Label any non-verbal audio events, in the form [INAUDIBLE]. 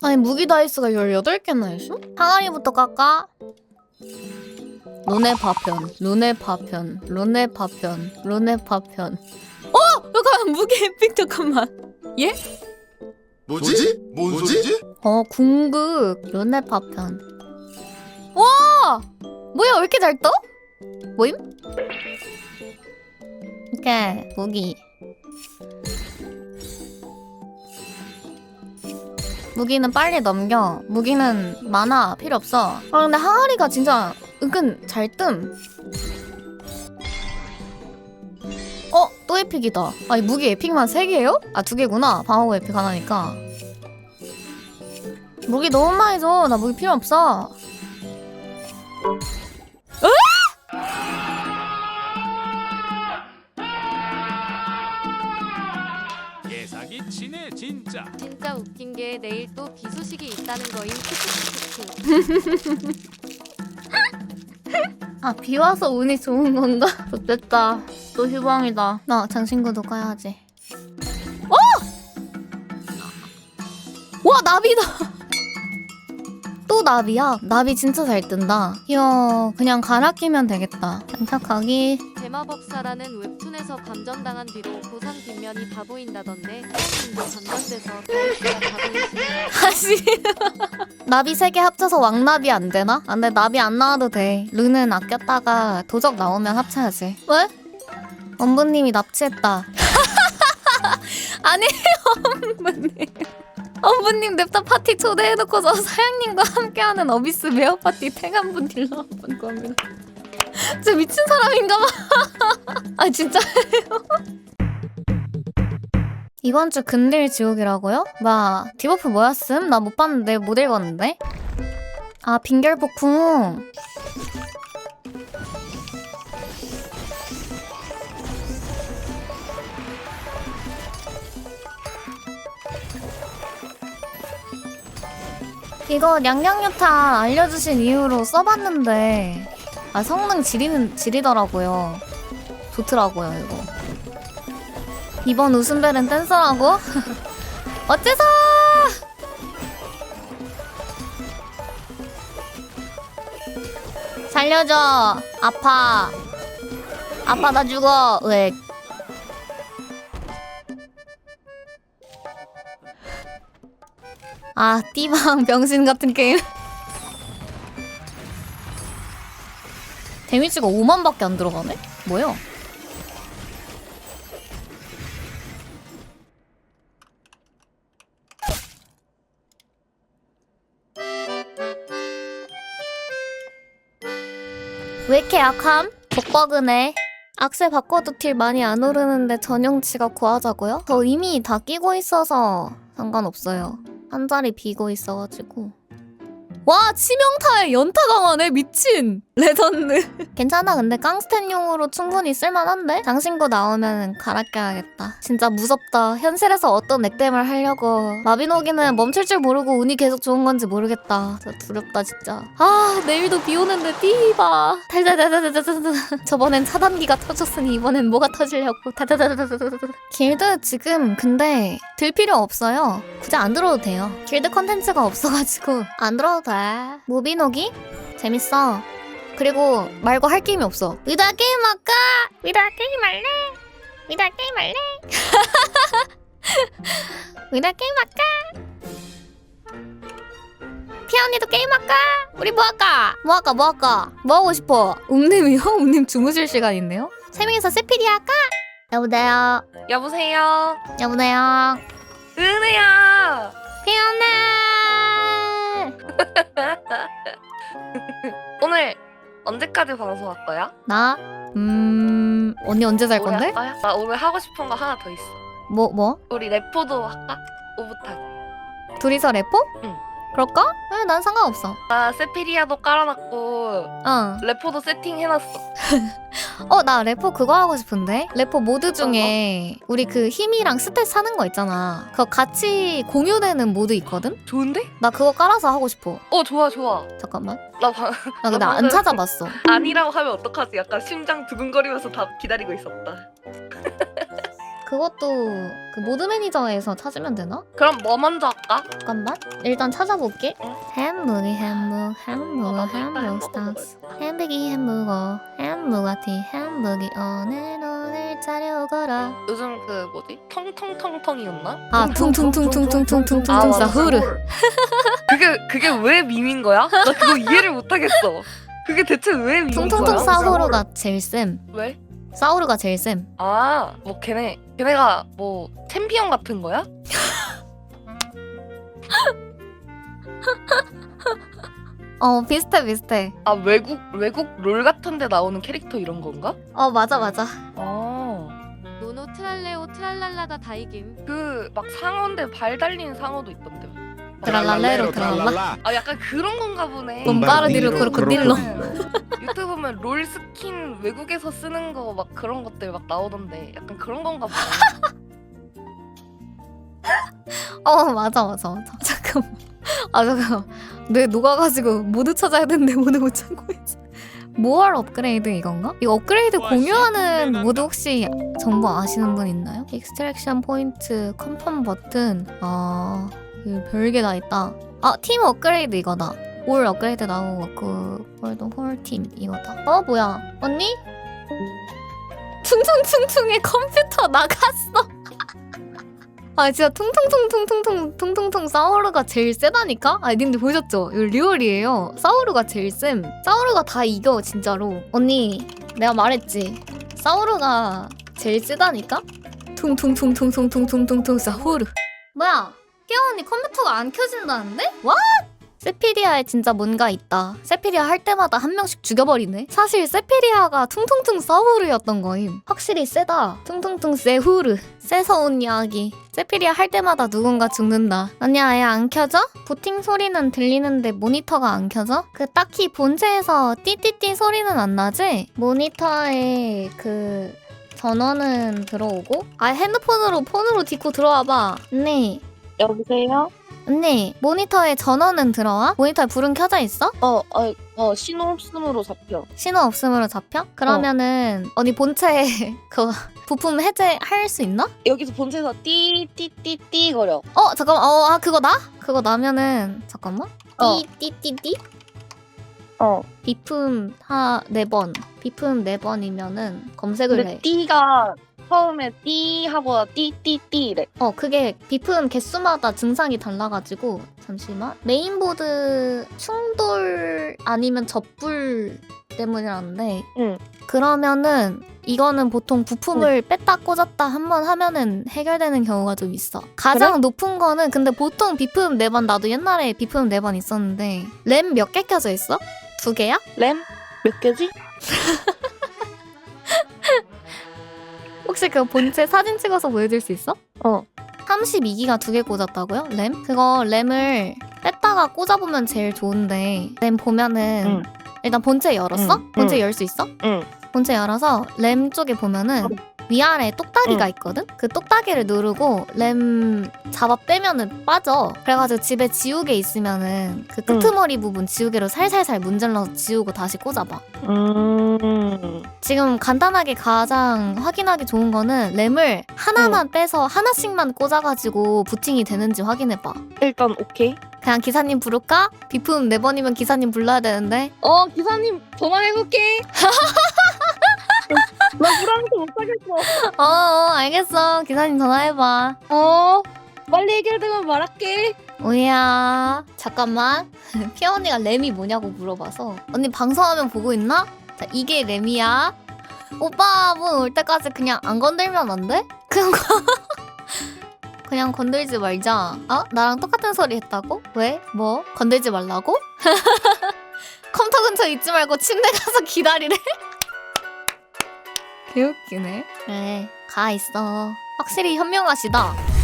아니 무기 다이스가 18개나 있어? 항아리부터 깎아 룬의 파편 룬의 파편 룬의 파편 룬의 파편 어! 잠깐만 [LAUGHS] 무기 에픽 잠깐만 뭐지? 뭔 소리지? 어 궁극 룬의 파편 와! 뭐야 왜 이렇게 잘 떠? 뭐임? 오케이 무기 무기는 빨리 넘겨 무기는 많아 필요 없어 아 근데 항아리가 진짜 은근 잘 뜸 어? 또 에픽이다 아니 무기 에픽만 3개예요? 아 2개구나 방어구 에픽 하나니까 무기 너무 많이 줘. 나 무기 필요 없어. 치네 진짜 진짜 웃긴 게 내일 또 비 소식이 있다는 거임. [LAUGHS] 아, 비 와서 운이 좋은 건가? [LAUGHS] 좋겠다. 또 휴방이다. 나 장신구도 가야지. 어! 와, 나비다! [LAUGHS] 또 나비야? 나비 진짜 잘 뜬다. 이야, 그냥 갈아 끼면 되겠다. 장착하기. 대마법사라는 웹 툰에서 감전당한 뒤로 보상 뒷면이 다 보인다던데 사장님도 감전돼서 다 보이시네요. 다시. 나비 세 개 합쳐서 왕나비 안 되나? 아, 근데 나비 안 나와도 돼. 르는 아꼈다가 도적 나오면 합쳐야지. 왜? 엄부님이 납치했다. [LAUGHS] 아니에요, 엄부님. 엄부님 냅다 파티 초대해놓고서 사장님과 함께하는 어비스 메어 파티 탱한분 딜러 한번 겁니다. 진짜 미친 사람인가 봐. [LAUGHS] 아, 진짜예요? 이번 주 근딜 지옥이라고요? 막 디버프 뭐였음? 나 못 봤는데 못 읽었는데. 아 빙결 폭풍. 이거 냥냥유타 알려주신 이후로 써봤는데 아 성능 지리는 지리더라고요. 좋더라고요 이거. 이번 웃음벨은 댄서라고? [LAUGHS] 어째서? 살려줘. 아파. 아파 나 죽어. 왜? 아, 띠방 병신 같은 게임. 데미지가 5만밖에 안 들어가네? 뭐야? 왜 이렇게 약함? 독버그네. 악세 바꿔도 딜 많이 안 오르는데 전용치가 구하자고요? 저 이미 다 끼고 있어서 상관없어요. 한 자리 비고 있어가지고. 와 치명타에 연타 강화네 미친. 레전드. [LAUGHS] 괜찮아 근데 깡스텐용으로 충분히 쓸만한데? 장신구 나오면 갈아 껴야겠다. 진짜 무섭다. 현실에서 어떤 액땜을 하려고. 마비노기는 멈출 줄 모르고 운이 계속 좋은 건지 모르겠다. 진짜 두렵다 진짜. 아 내일도 비 오는데 띠바. 달달달달달달 저번엔 차단기가 터졌으니 이번엔 뭐가 터지려고. 달달달달달달 길드 지금 근데 들 필요 없어요. 굳이 안 들어도 돼요. 길드 컨텐츠가 없어가지고 안 들어도 돼 무비노기 재밌어 그리고 말고 할 게임이 없어 위다 게임 할까? 위다 게임 할래? 위다 게임 할래? [LAUGHS] 위다 게임 할까? 피언니도 게임 할까? 우리 뭐 할까? 뭐 할까? 뭐 할까? 뭐 하고 싶어? 음님이요? 음님 주무실 시간인데요? 세 명이서 세피리 할까? 여보세요? 여보세요. 여보세요? 은혜야. 피언니! 오늘 언제까지 방송 할 거야? 나? 음... 언니 언제 잘 오늘 건데? 할 거야? 나 오늘 하고 싶은 거 하나 더 있어. 뭐, 뭐? 우리 레포도 할까? 오붓하게. 둘이서 래퍼? 응. 그럴까? 네, 난 상관없어. 나 세피리아도 깔아놨고 어. 레포도 세팅해놨어. [LAUGHS] 어, 나 래퍼 그거 하고 싶은데? 래퍼 모드 중에 우리 그 힘이랑 스탯 사는 거 있잖아. 그거 같이 공유되는 모드 있거든? 좋은데? 나 그거 깔아서 하고 싶어. 어 좋아 좋아. 잠깐만. 나 방... 나 근데 안 찾아봤어. 아니라고 하면 어떡하지? 약간 심장 두근거리면서 다 기다리고 있었다. 그것도 그 모드 매니저에서 찾으면 되나? 그럼 뭐 먼저 할까? 잠깐만. 일단 찾아볼게. 응. 햄버거, 햄버거, 어, 햄버거, 나도 일단 햄버거 햄버거 스타스. 햄버기, 햄버거, 햄버거티, 햄버기. 오늘 오늘 차려거라. 요즘 그 뭐지? 텅텅텅텅이었나? 아, 퉁퉁퉁퉁퉁퉁퉁퉁퉁 아, 맞아. 사후르. 그게 그게 왜 밈인 거야? 나 그거 이해를 못 하겠어. 그게 대체 왜 밈인 거야? 퉁퉁퉁 사후르가 제일 쌤. 왜? 사후르가 제일 쌤. 아, 뭐 걔네 걔네가 뭐 챔피언 같은 거야? [LAUGHS] 어, 비슷해, 비슷해. 아 외국 외국 롤 같은데 나오는 캐릭터 이런 건가? 어, 맞아, 맞아. 아, 노노 트랄레오 트랄랄라가 다 이김. 그 막 상어인데 발 달린 상어도 있던데. 트랄랄레로 트랄랄라. 아 약간 그런 건가 보네. 봄바르디로 크로코딜로. 유튜브 보면 롤 스킨 외국에서 쓰는 거 막 그런 것들 막 나오던데 약간 그런 건가 보네. 어, 맞아, 맞아, 맞아. [LAUGHS] 잠깐만. 아, 잠깐만. 뇌 녹아가지고 모두 찾아야 되는데 모두 못 찾고 있어. 모얼 업그레이드 이건가? 이 업그레이드 와, 공유하는. 모드 혹시 정보 아시는 분 있나요? 익스트랙션 포인트, 컨펌 버튼, 아, 이거 별게 다 있다. 아, 팀 업그레이드 이거다. 올 업그레이드 나오고 그 월드 홀팀 이거다. 어, 뭐야? 언니? 퉁퉁퉁퉁의 컴퓨터 나갔어. [LAUGHS] 아 진짜 퉁퉁퉁퉁퉁퉁 퉁퉁퉁 사우루가 제일 세다니까? 아 님들 보셨죠? 이거 리얼이에요. 사우루가 제일 쌤. 사우루가 다 이겨 진짜로. 언니 내가 말했지. 사우루가 제일 세다니까? 퉁퉁퉁퉁퉁퉁퉁퉁퉁 사우루. 뭐야? 깨어 언니 컴퓨터가 안 켜진다는데? 와? 세피리아에 진짜 뭔가 있다. 세피리아 할 때마다 한 명씩 죽여버리네. 사실 세피리아가 퉁퉁퉁 사후르였던 거임. 확실히 세다. 퉁퉁퉁 세후르. 세서 온 이야기. 세피리아 할 때마다 누군가 죽는다. 아니 아예 안 켜져? 부팅 소리는 들리는데 모니터가 안 켜져? 그 딱히 본체에서 띠띠띠 소리는 안 나지? 모니터에 그 전원은 들어오고? 아 핸드폰으로 폰으로 딛고 들어와봐. 언니 여보세요? 언니 모니터에 전원은 들어와? 모니터에 불은 켜져 있어? 어, 어, 어, 신호 없음으로 잡혀. 신호 없음으로 잡혀? 그러면은 언니 본체에 [LAUGHS] 그 부품 해제할 수 있나? 여기서 본체에서 띠띠띠띠 거려. 어 잠깐만 어아 그거 나? 그거 나면은 잠깐만 어. 띠띠띠띠 어. 비품 하 네번 비품 네 번이면은 검색을 근데 해. 띠가 처음에 띠 하고 띠띠띠래. 어 그게 비품 개수마다 증상이 달라가지고 잠시만 메인보드 충돌 아니면 접불 때문이라는데 응. 그러면은 이거는 보통 부품을 뺐다 꽂았다 한 번 하면은 해결되는 경우가 좀 있어. 가장 높은 거는 근데 보통 비품 4번 나도 옛날에 비품 4번 있었는데 램 몇 개 켜져 있어? 두 개야? 램? 몇 개지? [LAUGHS] 혹시 그 본체 사진 찍어서 보여줄 수 있어? 어. 32기가 두 개 꽂았다고요? 램? 그거 램을 뺐다가 꽂아보면 제일 좋은데 램 보면은 응. 일단 본체 열었어? 응, 본체 응. 열 수 있어? 응. 본체 열어서 램 쪽에 보면은 위아래 똑딱이가 응. 있거든? 그 똑딱이를 누르고 램 잡아 빼면은 빠져. 그래가지고 집에 지우개 있으면은 그 끄트머리 부분 지우개로 살살살 문질러서 지우고 다시 꽂아봐. 음. 지금 간단하게 가장 확인하기 좋은 거는 램을 하나만 빼서 하나씩만 꽂아가지고 부팅이 되는지 확인해봐. 일단 오케이. 그냥 기사님 부를까? 비품 4번이면 기사님 불러야 되는데. 어, 기사님 전화해볼게. [LAUGHS] 나 불안해서 못하겠어. 어, 어, 알겠어. 기사님 전화해봐. 어, 빨리 해결되면 말할게. 오야. 잠깐만. [LAUGHS] 피아 언니가 램이 뭐냐고 물어봐서. 언니 방송하면 보고 있나? 자, 이게 램이야. 오빠 분 올 때까지 그냥 안 건들면 안 돼? [LAUGHS] 그냥 거- 그냥 건들지 말자. 어? 나랑 똑같은 소리 했다고? 왜? 뭐? 건들지 말라고? [LAUGHS] 컴퓨터 근처 있지 말고 침대 가서 기다리래. 개웃기네. 그래, 가 있어. 확실히 현명하시다.